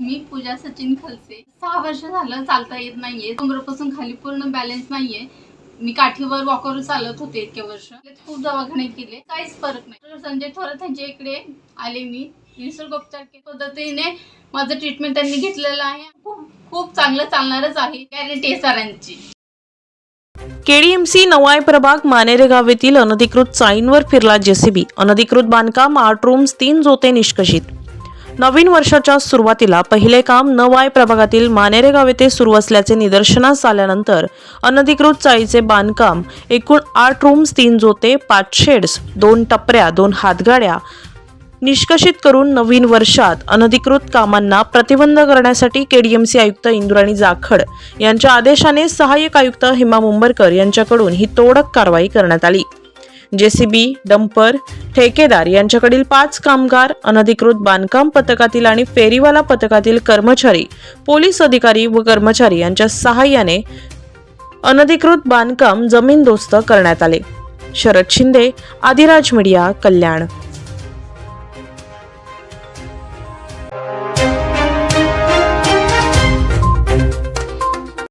मी पूजा सचिन खलसे. सहा वर्ष झालं चालता येत नाहीये. कमरेपासून खाली पूर्ण बॅलन्स नाहीये. मी काठीवर वॉकरवर चालत होते इतके वर्ष. खूप दवाखाने केले. काहीच फरक नाही. संजय थोरात यांच्या इकडे आले मी. निसर्गोपचार पद्धतीने माझं ट्रीटमेंट त्यांनी घेतलेलं आहे. खूप खूप चांगलं चालणारच आहे. गॅरंटी आहे सरांची. केडीएमसी नवाय प्रभाग मानेरे गाव येथील अनधिकृत चाईंवर फिरला जेसीबी. अनधिकृत बांधकाम आठ रूम्स तीन जोते निष्कषित नवीन वर्षाच्या सुरुवातीला पहिले काम नवाय प्रभागातील मानेरे गाव येथे सुरू असल्याचे निदर्शनास आल्यानंतर अनधिकृत चाळीचे बांधकाम एकूण आठ रूम्स तीन जोते पाच शेड्स दोन टपऱ्या दोन हातगाड्या निष्कषित करून नवीन वर्षात अनधिकृत कामांना प्रतिबंध करण्यासाठी केडीएमसी आयुक्त इंद्राणी जाखड यांच्या आदेशाने सहाय्यक आयुक्त हेमा मुंबरकर यांच्याकडून ही तोडक कारवाई करण्यात आली. जेसीबी डंपर ठेकेदार यांच्याकडील पाच कामगार अनधिकृत बांधकाम पथकातील आणि फेरीवाला पथकातील कर्मचारी पोलीस अधिकारी व कर्मचारी यांच्या सहाय्याने अनधिकृत बांधकाम जमीनदोस्त करण्यात आले. शरद शिंदे आदिराज मीडिया कल्याण.